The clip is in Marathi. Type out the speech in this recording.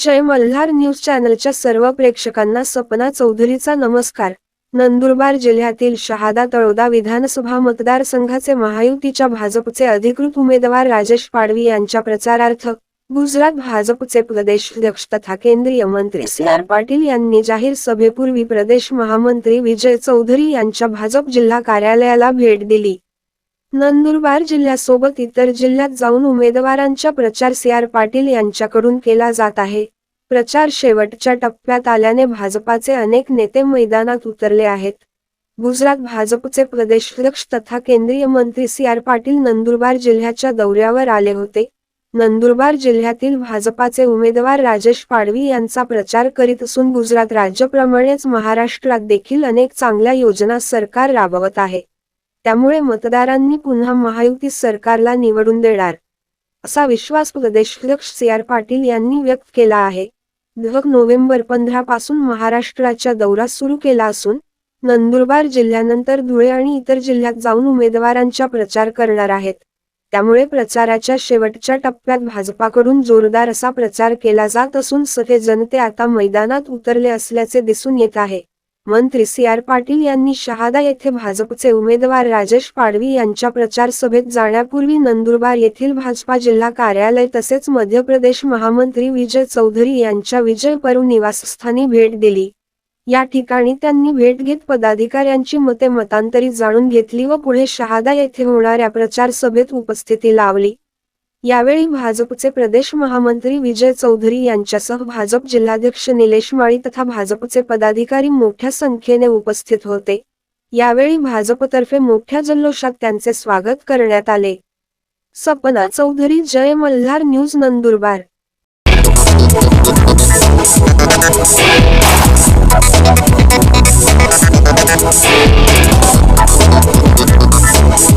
जय मल्हार न्यूज चॅनलच्या सर्व प्रेक्षकांना सपना चौधरीचा नमस्कार. नंदुरबार जिल्ह्यातील शहादा तळोदा विधानसभा मतदारसंघाचे महायुतीच्या भाजपचे अधिकृत उमेदवार राजेश पाडवी यांच्या प्रचारार्थ गुजरात भाजपचे प्रदेशाध्यक्ष तथा केंद्रीय मंत्री सी आर पाटील यांनी जाहीर सभेपूर्वी प्रदेश महामंत्री विजय चौधरी यांच्या भाजप जिल्हा कार्यालयाला भेट दिली. नंदुरबार जिल्ह्यासोबत इतर जिल्ह्यात जाऊन उमेदवारांचा प्रचार सी आर पाटील यांच्याकडून केला जात आहे. प्रचार शेवटच्या टप्प्यात आल्याने भाजपाचे अनेक नेते मैदानात उतरले आहेत. गुजरात भाजपचे प्रदेशाध्यक्ष तथा केंद्रीय मंत्री सी आर पाटील नंदुरबार जिल्ह्याच्या दौऱ्यावर आले होते. नंदुरबार जिल्ह्यातील भाजपाचे उमेदवार राजेश पाडवी यांचा प्रचार करीत असून गुजरात राज्याप्रमाणेच महाराष्ट्रात देखील अनेक चांगल्या योजना सरकार राबवत आहे. त्यामुळे मतदारांनी पुन्हा महायुती सरकारला निवडून देणार. असा विश्वास प्रदेशाध्यक्ष सी आर पाटील यांनी व्यक्त केला आहे. दहक नोव्हेंबर पंधरा पासून महाराष्ट्राच्या दौरा सुरू केला असून नंदुरबार जिल्ह्यानंतर धुळे आणि इतर जिल्ह्यात जाऊन उमेदवारांचा प्रचार करणार आहेत. त्यामुळे प्रचाराच्या शेवटच्या टप्प्यात भाजपाकडून जोरदार असा प्रचार केला जात असून सगळे जनते आता मैदानात उतरले असल्याचे दिसून येत आहे. मंत्री सी आर पाटील यांनी शहादा येथे भाजपचे उमेदवार राजेश पाडवी यांच्या प्रचार सभेत जाण्यापूर्वी नंदुरबार येथील भाजपा जिल्हा कार्यालय तसेच मध्य प्रदेश महामंत्री विजय चौधरी यांच्या विजय परू निवासस्थानी भेट दिली. या ठिकाणी त्यांनी भेट घेत पदाधिकाऱ्यांची मते मतांतरी जाणून घेतली व पुढे शहादा येथे होणाऱ्या प्रचार सभेत उपस्थिती लावली. यावेळी भाजपचे प्रदेश महामंत्री विजय चौधरी यांच्यासह भाजप जिल्हाध्यक्ष निलेश माळी तथा भाजपचे पदाधिकारी मोठ्या संख्येने उपस्थित होते. यावेळी भाजपतर्फे मोठ्या जल्लोषात त्यांचे स्वागत करण्यात आले. सपना चौधरी जय मल्हार न्यूज नंदुरबार.